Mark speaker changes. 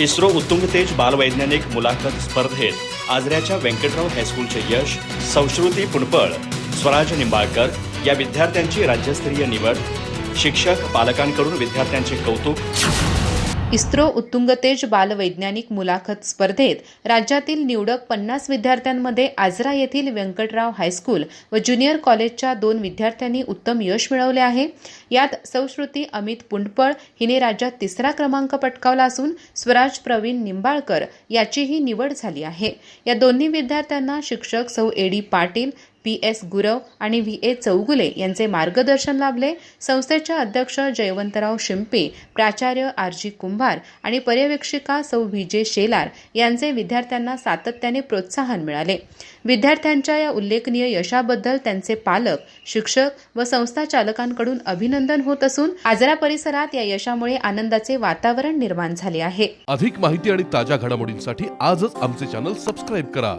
Speaker 1: इस्रो उत्तुंग तेज बालवैज्ञानिक मुलाखत स्पर्धेत आजऱ्याच्या व्यंकटराव हायस्कूलचे यश संस्कृती पुणपळ स्वराज निंबाळकर या विद्यार्थ्यांची राज्यस्तरीय निवड शिक्षक पालकांकडून विद्यार्थ्यांचे कौतुक.
Speaker 2: इस्रो उत्तुंगतेज बालवैज्ञानिक मुलाखत स्पर्धेत राज्यातील निवडक पन्नास विद्यार्थ्यांमध्ये आजरा येथील व्यंकटराव हायस्कूल व ज्युनियर कॉलेजच्या दोन विद्यार्थ्यांनी उत्तम यश मिळवले आहे. यात सौश्रुती अमित पुंडपळ हिने राज्यात तिसरा क्रमांक पटकावला असून स्वराज प्रवीण निंबाळकर याचीही निवड झाली आहे. या दोन्ही विद्यार्थ्यांना शिक्षक सौ A D Patil P S Gurav आणि व्ही ए चौगुले यांचे मार्गदर्शन लाभले. संस्थेच्या अध्यक्ष जयवंतराव शिंपे प्राचार्य आर जी कुंभार आणि पर्यवेक्षिका सौ विजय शेलार यांचे विद्यार्थ्यांना सातत्याने प्रोत्साहन मिळाले. विद्यार्थ्यांच्या या उल्लेखनीय यशाबद्दल त्यांचे पालक शिक्षक व संस्था चालकांकडून अभिनंदन होत असून आजरा परिसरात या यशामुळे आनंदाचे वातावरण निर्माण झाले आहे.
Speaker 3: अधिक माहिती आणि ताज्या घडामोडींसाठी आजच आमचे चॅनल सबस्क्राईब करा.